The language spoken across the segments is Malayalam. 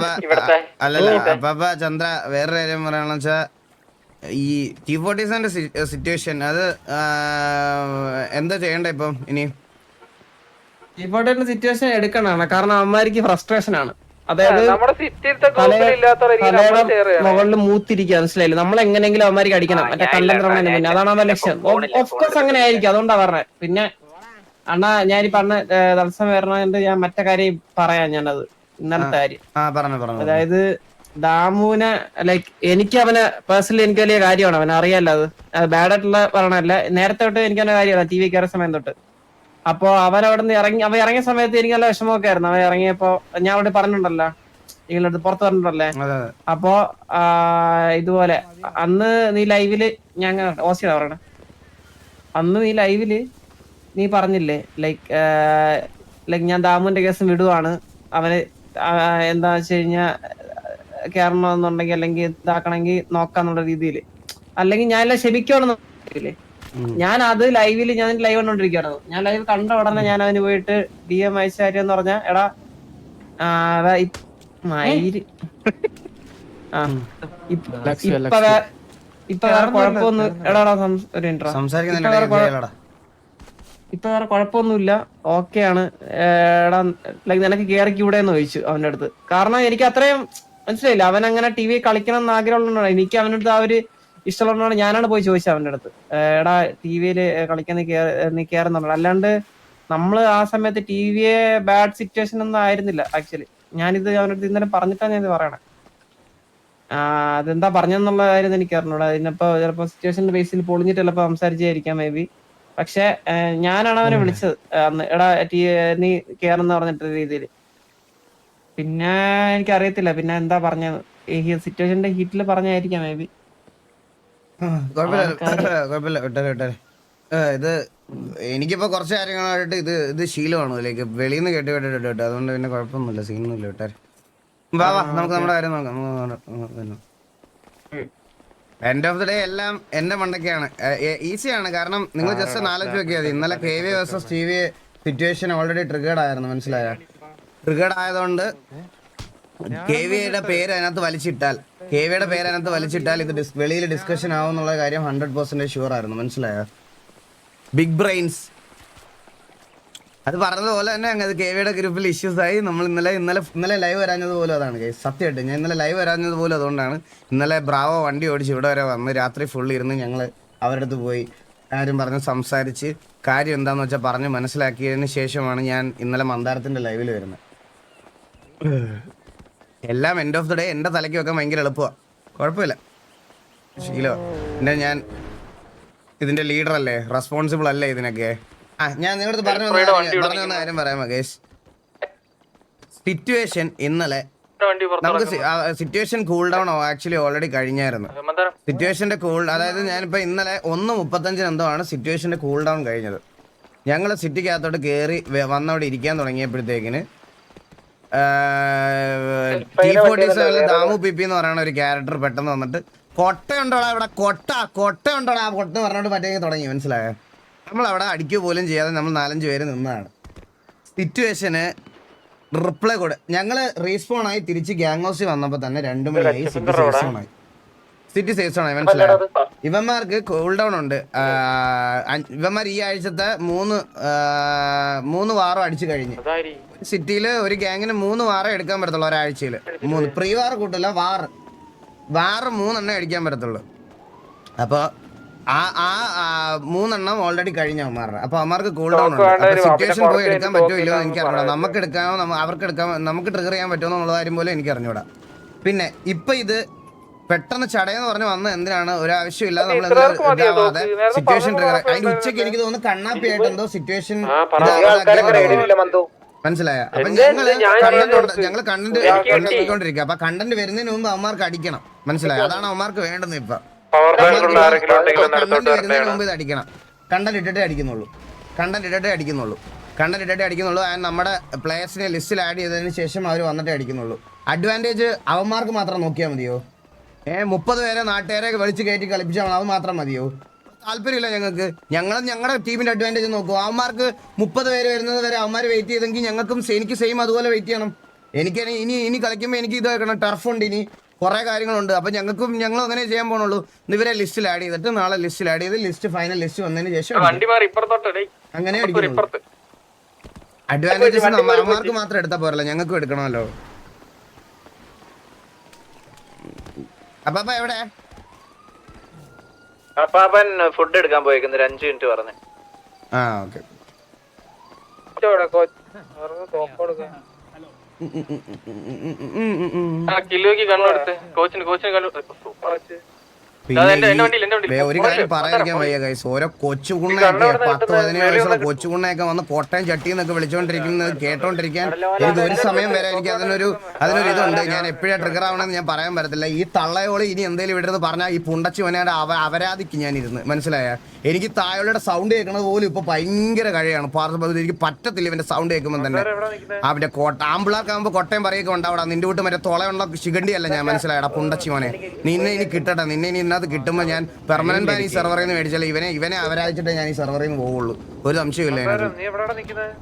അപ്പ- ഇവിടത്തെ. അല്ലല്ല അപ്പൊ ചന്ദ്ര വേറൊരു കാര്യം പറയാന്ന് വെച്ചാ ഈ ടി ഫോർട്ടി സെവന്റെ സിറ്റുവേഷൻ അത് എന്താ ചെയ്യണ്ടേ ഇപ്പം ഇനി? ടി ഇമ്പോർട്ടന്റ് സിറ്റുവേഷൻ എടുക്കണാണ് കാരണം അമ്മമാർക്ക് ഫ്രസ്ട്രേഷൻ ആണ്. അതായത് മുകളിൽ മൂത്തിരിക്കുക മനസ്സിലായില്ലേ? നമ്മൾ എങ്ങനെയെങ്കിലും അവന്മാർക്ക് അടിക്കണം മറ്റേ കല്ലം മുന്നേ അതാണ് അവന്റെ ലക്ഷ്യം. ഓഫ് കോഴ്സ് അങ്ങനെ ആയിരിക്കും അതുകൊണ്ടാണ് പറഞ്ഞത് പിന്നെ അണ്ണാ ഞാൻ ഈ പറഞ്ഞ തടസ്സം വരണത് ഞാൻ മറ്റേ കാര്യം പറയാം ഞാനത്. ഇന്നലത്തെ കാര്യം. അതായത് ദാമുവിനെ ലൈക്ക് എനിക്ക് അവനെ പേഴ്സണലി എനിക്ക് വലിയ കാര്യമാണ്. അവനെ അറിയാലോ അത്. ബാഡ് ആയിട്ടുള്ള പറയണല്ല നേരത്തെ തൊട്ട് എനിക്ക് അവന്റെ കാര്യമാണ്. ടി വി കയറിയ സമയം തൊട്ട്. അപ്പൊ അവൻ അവിടെ നിന്ന് ഇറങ്ങി അവൻ ഇറങ്ങിയ സമയത്ത് എനിക്ക് നല്ല വിഷമമൊക്കെ ആയിരുന്നു അവൻ ഇറങ്ങിയപ്പോ ഞാൻ അവിടെ പറഞ്ഞിട്ടുണ്ടല്ലോ. നിങ്ങളുടെ പുറത്ത് അതെ അപ്പോ ഇതുപോലെ. അന്ന് നീ ലൈവിൽ ഞാൻ ഓസിയാണ് പറയണേ. അന്ന് നീ ലൈവിൽ നീ പറഞ്ഞില്ലേ ലൈക്ക് ലൈക് ഞാൻ ദാമുവിന്റെ കേസ് വിടുവാണ്. അവന് എന്താ വെച്ച് കഴിഞ്ഞാ കയറണമെന്നുണ്ടെങ്കിൽ അല്ലെങ്കിൽ ഇതാക്കണമെങ്കിൽ നോക്കാന്നുള്ള രീതിയിൽ അല്ലെങ്കിൽ ഞാൻ എല്ലാം ക്ഷമിക്കണമെന്നില്ലേ ഞാൻ അത് ലൈവിൽ ഞാൻ ലൈവ് കണ്ടോണ്ടിരിക്കുകയാണ് ഞാൻ ലൈവ് കണ്ട ഉടനെ ഞാൻ അവന് പോയിട്ട് ഡി എം ഐശ്വര്യ എന്ന് പറഞ്ഞ എടാ മയിൽ. ഇപ്പ- ഇപ്പൊ വേ- ഇപ്പൊ വേറെ കുഴപ്പമൊന്നും എടാ ഒരു. സംസാരിക്കുന്നില്ല ഇപ്പൊ വേറെ കുഴപ്പമൊന്നുമില്ല. ഓക്കെ ആണ്. എടാ ലൈക്ക് നിനക്ക് കേറിക്കൂടെ എന്ന് ചോദിച്ചു അവന്റെ അടുത്ത്. കാരണം എനിക്ക് അത്രയും മനസ്സിലായില്ല. അവൻ അങ്ങനെ ടി വി കളിക്കണം എന്ന് ആഗ്രഹമുള്ളതാണ് എനിക്ക് അവന്റെ അടുത്ത് ആ ഒരു ഇഷ്ടമുള്ളതാണ് ഞാനാണ് പോയി ചോദിച്ചത് അവന്റെ അടുത്ത്. എടാ ടി വിയിൽ കളിക്കാൻ നീ കയറുന്നുള്ളു അല്ലാണ്ട് നമ്മൾ ആ സമയത്ത് ടി വിയെ ബാഡ് സിറ്റുവേഷൻ ഒന്നും ആയിരുന്നില്ല ആക്ച്വലി ഞാനിത് അവന്റെ അടുത്ത് ഇന്നലെ പറഞ്ഞിട്ടാണ് ഞാൻ ഇത് പറയണേ അതെന്താ പറഞ്ഞെന്നുള്ള കാര്യം എനിക്ക് അറിഞ്ഞൂടാ. അതിനിപ്പോ ചിലപ്പോ സിറ്റുവേഷൻ ബേസിൽ പൊളിഞ്ഞിട്ട് ചിലപ്പോ സംസാരിച്ചായിരിക്കാം മേ ബി പക്ഷെ ഞാനാണ് അവനെ വിളിച്ചത്. അന്ന് എടാ നീ കേറെന്ന് പറഞ്ഞിട്ട് രീതിയിൽ പിന്നെ എനിക്ക് അറിയത്തില്ല പിന്നെ എന്താ പറഞ്ഞത്? ഈ സിറ്റുവേഷന്റെ ഹീറ്റിൽ പറഞ്ഞായിരിക്കാം മേ ബി. ഇത് എനിക്കിപ്പോ കുറച്ച് കാര്യങ്ങളായിട്ട് ഇത് ഇത് ശീലമാണ്. ലൈക്ക് വെളിയിൽ നിന്ന് കേട്ട് കേട്ട് കേട്ട് കേട്ട്. അതുകൊണ്ട് പിന്നെ കുഴപ്പമൊന്നുമില്ല. സീനൊന്നുമില്ല. വിട്ടാരെ. വാ വാ നമുക്ക് നമ്മുടെ കാര്യം നോക്കാം. എൻഡ് ഓഫ് ദി ഡേ എല്ലാം എന്റെ മണ്ടൊക്കെയാണ് ഈസിയാണ്. കാരണം നിങ്ങൾ ജസ്റ്റ് നാലഞ്ച് നോക്കിയാൽ മതി. ഇന്നലെ K V versus T V situation already triggered ആയിരുന്നു മനസ്സിലായ? ട്രിഗേർഡ് ആയതുകൊണ്ട് കെ വിയുടെ പേര് അതിനകത്ത് വലിച്ചിട്ടാൽ കെ വിയുടെ പേര് അതിനകത്ത് വലിച്ചിട്ടാൽ ഇത് വെളിയിൽ ഡിസ്കഷൻ ആവും എന്നുള്ള കാര്യം ഹൺഡ്രഡ് പെർസെന്റേജ് ഷുവർ ആയിരുന്നു മനസ്സിലായോ? ബിഗ് ബ്രെയിൻസ് അത് പറഞ്ഞതുപോലെ തന്നെ അങ്ങനെ കെ വിയുടെ ഗ്രൂപ്പിൽ ഇഷ്യൂസ് ആയി. നമ്മൾ ഇന്നലെ ഇന്നലെ ഇന്നലെ ലൈവ് വരാഞ്ഞത് പോലും അതാണ്. സത്യമായിട്ട്. ഞാൻ ഇന്നലെ ലൈവ് വരാഞ്ഞത് പോലും അതുകൊണ്ടാണ് ഇന്നലെ ബ്രാവോ വണ്ടി ഓടിച്ച് ഇവിടെ വരെ വന്ന് രാത്രി ഫുള്ള് ഇരുന്ന് ഞങ്ങൾ അവരുടെ അടുത്ത് പോയി കാര്യം പറഞ്ഞ് സംസാരിച്ച് കാര്യം എന്താന്ന് വെച്ചാൽ പറഞ്ഞ് മനസ്സിലാക്കിയതിന് ശേഷമാണ് ഞാൻ ഇന്നലെ മന്ദാരത്തിന്റെ ലൈവിൽ വരുന്നത്. എല്ലാം എൻഡ് ഓഫ് ദി ഡേ എന്റെ തലയ്ക്ക് വെക്കാൻ ഭയങ്കര എളുപ്പമാണ് കുഴപ്പമില്ല. ശീലോ പിന്നെ ഞാൻ ഇതിന്റെ ലീഡർ അല്ലേ? റെസ്പോൺസിബിൾ അല്ലേ ഇതിനൊക്കെ? ആ ഞാൻ നിങ്ങളുടെ പറഞ്ഞു വന്ന പറഞ്ഞു വന്ന കാര്യം പറയാം മകേഷ്. സിറ്റുവേഷൻ ഇന്നലെ നമുക്ക് situation cool down actually already കഴിഞ്ഞായിരുന്നു. സിറ്റുവേഷന്റെ കൂൾ അതായത് ഞാനിപ്പോ ഇന്നലെ ഒന്ന് മുപ്പത്തഞ്ചിന് എന്തോ ആണ് സിറ്റുവേഷന്റെ കൂൾ ഡൗൺ കഴിഞ്ഞത്. ഞങ്ങൾ സിറ്റിക്കകത്തോട്ട് കയറി വന്നവിടെ ഇരിക്കാൻ തുടങ്ങിയപ്പോഴത്തേക്കിന് ടി ഫോർട്ടി സെവനിൽ ദാമു പിപ്പി എന്ന് പറയുന്ന ഒരു ക്യാരക്ടർ പെട്ടെന്ന് വന്നിട്ട് കൊട്ടയുണ്ടോടാ ഇവിടെ? കൊട്ട കൊട്ടയുണ്ടോടാ? കൊട്ട പറഞ്ഞോണ്ട് പറ്റേ തുടങ്ങി മനസ്സിലായോ? നമ്മൾ അവിടെ അടിക്കുക പോലും ചെയ്യാതെ നമ്മൾ നാലഞ്ച് പേര് നിന്നതാണ്. സിറ്റുവേഷന് റിപ്ലൈ കൂടെ ഞങ്ങൾ റീസ്പോൺ ആയി തിരിച്ച് ഗ്യാങ് ഹൗസിൽ വന്നപ്പോ തന്നെ രണ്ടു മണിയായി സിറ്റി സേഫ് ആയി. സിറ്റി സേഫ് സോൺ ആയി മനസ്സിലായോ? ഇവന്മാർക്ക് കൂൾ ഡൗൺ ഉണ്ട്. ഇവന്മാർ ഈ ആഴ്ചത്തെ മൂന്ന് മൂന്ന് വാറോ അടിച്ചു കഴിഞ്ഞ്. സിറ്റിയിൽ സിറ്റിയിൽ ഒരു ഗ്യാങ്ങിന് മൂന്ന് വാറേ എടുക്കാൻ പറ്റത്തുള്ളൂ ഒരാഴ്ചയിൽ. മൂന്ന്. പ്രീ വാർ കൂട്ടില്ല വാർ വാർ മൂന്നെണ്ണേ അടിക്കാൻ പറ്റത്തുള്ളൂ. അപ്പോൾ ആ ആ മൂന്നെണ്ണം ഓൾറെഡി കഴിഞ്ഞ അവന്മാരുടെ. അപ്പൊ അവന്മാർക്ക് കൂൾ ഡൗൺ ഉണ്ട്. സിറ്റുവേഷൻ പോയി എടുക്കാൻ പറ്റുമല്ലോ പറ്റുമോ ഇല്ലയോ നമുക്ക് എനിക്ക് അറിഞ്ഞൂടാ. നമുക്ക് എടുക്കാമോ അവർക്ക് എടുക്കാൻ നമുക്ക് ട്രിഗർ ചെയ്യാൻ പറ്റുമോ എന്നുള്ള കാര്യം പോലും എനിക്ക് അറിഞ്ഞൂടാ. പിന്നെ ഇപ്പൊ ഇത് പെട്ടെന്ന് ചടയെന്ന് പറഞ്ഞ് വന്ന എന്തിനാണ്? ഒരാവശ്യമില്ലാതെ നമ്മൾ ഇതാവാതെ സിറ്റുവേഷൻ ട്രിഗർ അതിന്റെ അതിന് ഉച്ചയ്ക്ക് എനിക്ക് തോന്നുന്നു കണ്ണാപ്പിയായിട്ട് എന്തോ സിറ്റുവേഷൻ മനസ്സിലായ? അപ്പൊ ഞങ്ങൾ ഞങ്ങൾ കണ്ടന്റ്. ഞങ്ങൾ കണ്ടന്റ് കിട്ടി. അപ്പൊ കണ്ടന്റ് വരുന്നതിന് മുമ്പ് അവന്മാർക്ക് അടിക്കണം. മനസ്സിലായ? അതാണ് അവന്മാർക്ക് വേണ്ടുന്നത് ഇപ്പൊ. പവർ ബാങ്കുള്ള ആരെങ്കിലും ഉണ്ടെങ്കിൽ അടിക്കണം. കണ്ടന്റ് ഇട്ടിട്ടേ അടിക്കുന്നുള്ളൂ. കണ്ടന്റ് ഇട്ടിട്ടേ അടിക്കുന്നുള്ളൂ. അടിക്കുന്നുള്ളൂ. ആൻഡ് നമ്മുടെ പ്ലേയേഴ്സിനെ ലിസ്റ്റിൽ ആഡ് ചെയ്തതിന് ശേഷം അവർ വന്നിട്ടേ അടിക്കുന്നുള്ളൂ. അഡ്വാന്റേജ് അവന്മാർക്ക് മാത്രം നോക്കിയാൽ മതിയോ? ഏ മുപ്പത് പേരെ നാട്ടുകാരെ വിളിച്ച് കയറ്റി കളിപ്പിച്ചാൽ അത് മാത്രം മതിയോ? താല്പര്യമില്ല ഞങ്ങൾക്ക്. ഞങ്ങൾ ഞങ്ങളുടെ ടീമിന്റെ അഡ്വാന്റേജ് നോക്കും. അവന്മാർക്ക് മുപ്പത് പേര് വരുന്നത് വരെ അവന്മാർ വെയിറ്റ് ചെയ്തെങ്കിൽ ഞങ്ങൾക്കും എനിക്ക് സെയിം അതുപോലെ വെയിറ്റ് ചെയ്യണം. എനിക്ക് ഇനി- ഇനി ഇനി കളിക്കുമ്പോൾ എനിക്ക് ഇത് വെക്കണം. ടർഫ് ഉണ്ട് ഇനി. കുറേ കാര്യങ്ങളുണ്ട്. അപ്പോൾ ഞങ്ങൾക്കും ഞങ്ങളും അങ്ങനെ ചെയ്യാൻ പോകണുള്ളൂ ഇന്ന് ഇവരെ ലിസ്റ്റിൽ ആഡ് ചെയ്തിട്ട് നാളെ ലിസ്റ്റിൽ ആഡ് ചെയ്ത് ലിസ്റ്റ് ഫൈനൽ ലിസ്റ്റ് വന്നതിന് ശേഷം വണ്ടി മാറി ഇപ്പുറത്തോട്ടെ അങ്ങനെ അഡ്വാന്റേജസ് അമ്മമാർക്ക് മാത്രം എടുത്താൽ പോരല്ലോ. ഞങ്ങൾക്കും എടുക്കണമല്ലോ. അപ്പൊ അപ്പൊ എവിടെ? അപ്പാപ്പൻ ഫുഡ് എടുക്കാൻ പോയേക്കുന്നു. ഒരു അഞ്ചു മിനിറ്റ് പറഞ്ഞു. ആ ഓക്കെ കിലോയ്ക്ക് കണ്ണെടുത്ത് കോച്ചിന് കോച്ചിന്. ഒരു കാര്യം പറയാതിരിക്കാൻ വയ്യ കൈസ് ഓരോ കൊച്ചുകുണ്ണയൊക്കെ പത്ത് പതിനേഴ് വയസ്സുള്ള കൊച്ചുകുണ്ണയൊക്കെ വന്ന് കോട്ടയം ചട്ടി എന്നൊക്കെ വിളിച്ചോണ്ടിരിക്കുന്നത് കേട്ടോണ്ടിരിക്കാൻ. എനിക്ക് ഒരു സമയം വരെ എനിക്ക് അതിനൊരു അതിനൊരു ഇതുണ്ട്. ഞാൻ എപ്പോഴാണ് ട്രിഗർ ആവണമെന്ന് ഞാൻ പറയാൻ പറ്റത്തില്ല. ഈ തള്ളയോളി ഇനി എന്തെങ്കിലും വിടരുത് പറഞ്ഞാൽ ഈ പുണ്ടച്ചി വനയുടെ അവരാധിക്ക് ഞാൻ ഇരുന്ന് മനസ്സിലായ? എനിക്ക് തായോളിയുടെ സൗണ്ട് കേൾക്കണത് പോലും ഇപ്പൊ ഭയങ്കര കഴിയാണ് പാർശ്വ എനിക്ക് പറ്റത്തില്ല ഇവന്റെ സൗണ്ട് കേൾക്കുമ്പോൾ തന്നെ. അവന്റെ കോട്ട ആമ്പിളാക്കാകുമ്പോ കൊട്ടയം പറയൊക്കെ ഉണ്ടാവടാ. നിന്റെ വീട്ട് മറ്റേ തുളയുള്ള ശിഖണ്ടിയല്ല ഞാൻ മനസ്സിലായടാ പുണ്ടച്ചി മോനെ. നിന്നെ ഇനി കിട്ടട്ടെ. നിന്നെ ഇനി ഇന്നത് കിട്ടുമ്പോൾ ഞാൻ പെർമനന്റ് ആയി ഈ സെർവറിൽ നിന്ന് മേടിച്ചാൽ ഇവനെ ഇവനെ അവരായിച്ചിട്ടേ ഞാൻ ഈ സെർവറിൽ നിന്ന് പോവുള്ളൂ. ഒരു സംശയമില്ല അതിനകത്ത്. നീ എവിടെ നിക്കുന്നത്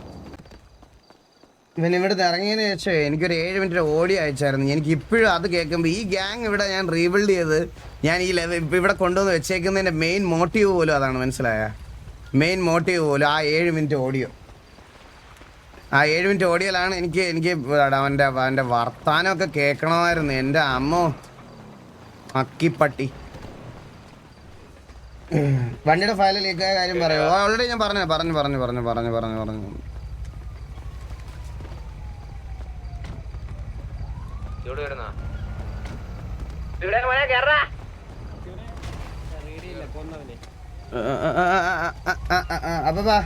ഇവൻ ഇവിടെ ഇറങ്ങിയതിന് ശേഷം എനിക്കൊരു ഏഴ് മിനിറ്റ് ഓടി അയച്ചായിരുന്നു. എനിക്ക് ഇപ്പോഴും അത് കേൾക്കുമ്പോൾ ഈ ഗ്യാങ് ഇവിടെ ഞാൻ റീബിൽഡ് ചെയ്ത് ഞാൻ ഈ ലെവൽ ഇപ്പം ഇവിടെ കൊണ്ടുവന്ന് വെച്ചേക്കുന്നതിന്റെ മെയിൻ മോട്ടീവ് പോലും അതാണ് മനസ്സിലായ? മെയിൻ മോട്ടീവ് പോലും ആ ഏഴ് മിനിറ്റ് ഓഡിയോ. ആ ഏഴ് മിനിറ്റ് ഓഡിയോയിലാണ് എനിക്ക് എനിക്ക് അവന്റെ അവന്റെ വർത്താനമൊക്കെ കേൾക്കണമായിരുന്നു. എന്റെ അമ്മോ അക്കിപ്പട്ടി വണ്ടിയുടെ ഫയലിൽ ലീക്കായ കാര്യം പറയുമോ ഓൾറെഡി ഞാൻ പറഞ്ഞു പറഞ്ഞു പറഞ്ഞു പറഞ്ഞു പറഞ്ഞു പറഞ്ഞു പറഞ്ഞു. ഇവിടെ വരുന്ന അപ്പൊ വാ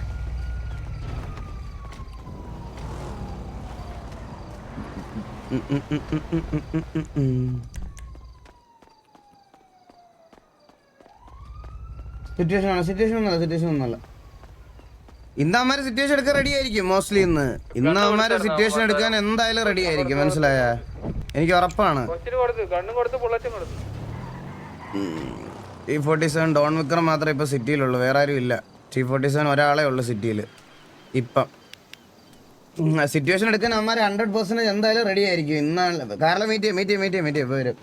സിറ്റുവേഷൻ ആണ് സിറ്റുവേഷൻ ഒന്നല്ല സിറ്റുവേഷൻ ഒന്നല്ല ഇന്ന് അവന്മാര് സിറ്റുവേഷൻ എടുക്കാൻ റെഡി ആയിരിക്കും മോസ്റ്റ്ലി ഇന്ന് ഇന്ന് അവന്മാര് സിറ്റുവേഷൻ എടുക്കാൻ എന്തായാലും റെഡി ആയിരിക്കും മനസ്സിലായ എനിക്ക് ഉറപ്പാണ്. T forty seven Don Vikram മാത്രമേ ഇപ്പൊ സിറ്റിയിലുള്ളൂ. വേറെ ആരും ഇല്ല. ടി ഫോർട്ടി സെവൻ ഒരാളെ ഉള്ളൂ സിറ്റിയിൽ ഇപ്പം. സിറ്റുവേഷൻ എടുക്കാൻ അമ്മ ഹൺഡ്രഡ് പെർസെന്റേജ് എന്തായാലും റെഡി ആയിരിക്കും. ഇന്നാണ് കാരണം മീറ്റ് ചെയ്യാം മീറ്റ് ചെയ്യാം മീറ്റ് ചെയ്യാം മീറ്റ് ചെയ്യാം. വരും.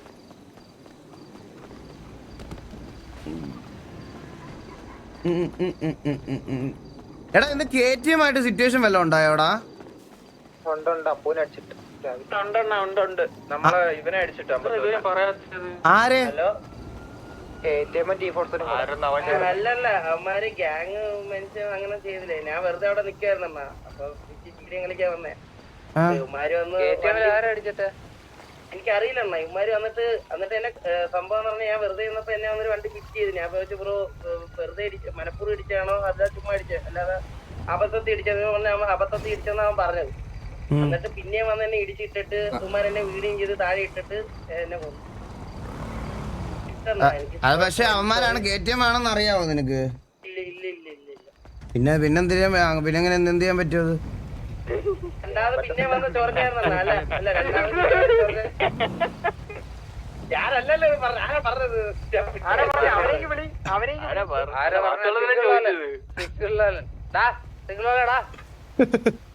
എടാ ഇന്ന് കെ ടി എം ആയിട്ട് സിറ്റുവേഷൻ വല്ലതും ഉണ്ടായോടാ ഉണ്ട് ഉണ്ട്. ഉണ്ട് നമ്മളെ ഇവനെ അടിച്ചിട്ട് പറയാത്തത്. ആരെ? ഹലോ? അല്ലല്ല അവന്മാര് ഗ്യാങ് മനുഷ്യൻ അങ്ങനെ ചെയ്തില്ലേ? ഞാൻ വെറുതെ അവിടെ നിക്കായിരുന്നു അപ്പൊ ചീരി കളിക്കാൻ വന്നേ. ഇവന്മാര് വന്ന് ആരടിച്ചിട്ട് എനിക്കറിയില്ല അണ്ണ ഇവന്മാര് വന്നിട്ട് എന്നിട്ട് എന്നെ സംഭവം എന്ന് പറഞ്ഞാൽ ഞാൻ വെറുതെ ഇരുന്നപ്പോ എന്നെ വന്നൊരു വണ്ടി പിറ്റ് ചെയ്ത്. ഞാൻ വെച്ച് ബ്രോ വെറുതെ ഇടിച്ച മനപ്പൂർവം ഇടിച്ചാണോ അല്ല ചുമ്മാ ഇടിച്ചത്. അല്ലാതെ അബദ്ധത്തിൽ ഇടിച്ചത് പറഞ്ഞ അവൻ അബദ്ധത്തിൽ ഇടിച്ചെന്നാ അവൻ പറഞ്ഞത്. എന്നിട്ട് പിന്നെയും വന്ന് എന്നെ ഇടിച്ചിട്ടിട്ട് സുമാർ എന്നെ വീടുകയും ചെയ്ത് താഴെ ഇട്ടിട്ട് എന്നെ പോകും അത് പക്ഷെ അവന്മാരാണ് കെ ടി എം ആണെന്ന് അറിയാമോ നിനക്ക്? പിന്നെ ഇല്ല ഇല്ല ഇല്ല ഇല്ല. പിന്നെ ചെയ്യാൻ പിന്നെ എങ്ങനെ എന്ത് ചെയ്യാൻ പറ്റുമത് രണ്ടാമത് പിന്നെ വന്ന് അല്ല? അല്ല രണ്ടാമത് ചോർച്ച ഞാനല്ലല്ലോ ഇത് പറഞ്ഞത്.